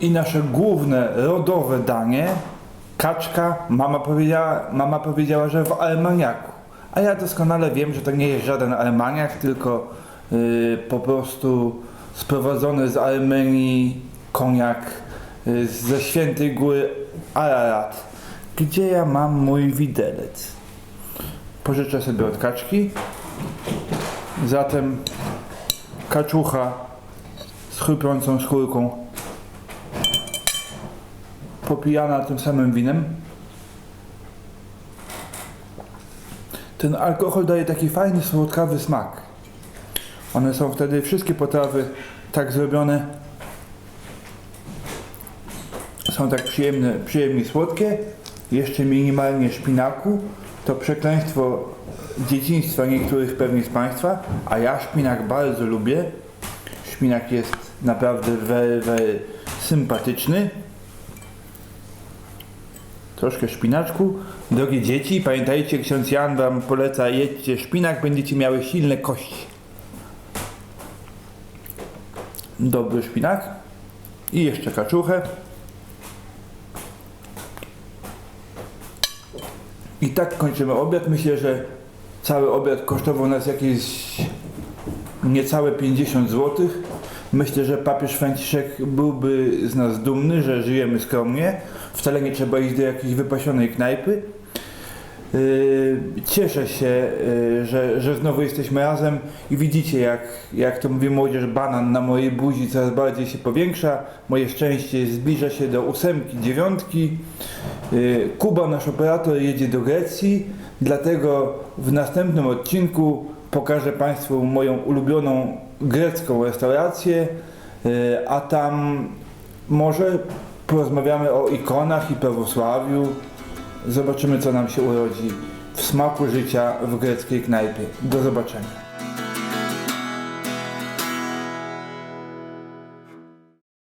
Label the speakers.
Speaker 1: I nasze główne, rodowe danie, kaczka, mama powiedziała, mama powiedziała, że w Armaniaku. A ja doskonale wiem, że to nie jest żaden Armaniak, tylko yy, po prostu sprowadzony z Armenii koniak yy, ze świętej góry Ararat, gdzie ja mam mój widelec. Pożyczę sobie od kaczki. Zatem kaczucha z chrupiącą skórką popijana tym samym winem. Ten alkohol daje taki fajny, słodkawy smak. One są wtedy wszystkie potrawy tak zrobione. Są tak przyjemne, przyjemnie słodkie. Jeszcze minimalnie szpinaku. To przekleństwo dzieciństwa niektórych pewnie z Państwa, a ja szpinak bardzo lubię. Szpinak jest naprawdę very, very sympatyczny. Troszkę szpinaczku. Drogie dzieci, pamiętajcie, ksiądz Jan wam poleca, jedźcie szpinak, będziecie miały silne kości. Dobry szpinak. I jeszcze kaczuchę. I tak kończymy obiad. Myślę, że cały obiad kosztował nas jakieś niecałe 50 zł. Myślę, że papież Franciszek byłby z nas dumny, że żyjemy skromnie. Wcale nie trzeba iść do jakiejś wypasionej knajpy. Yy, Cieszę się, yy, że, że znowu jesteśmy razem i widzicie, jak, jak to mówi młodzież, banan na mojej buzi coraz bardziej się powiększa. Moje szczęście zbliża się do ósemki, dziewiątki. Yy, Kuba, nasz operator, jedzie do Grecji, dlatego w następnym odcinku pokażę Państwu moją ulubioną grecką restaurację, yy, a tam może porozmawiamy o ikonach i prawosławiu. Zobaczymy, co nam się urodzi w smaku życia w greckiej knajpie. Do zobaczenia.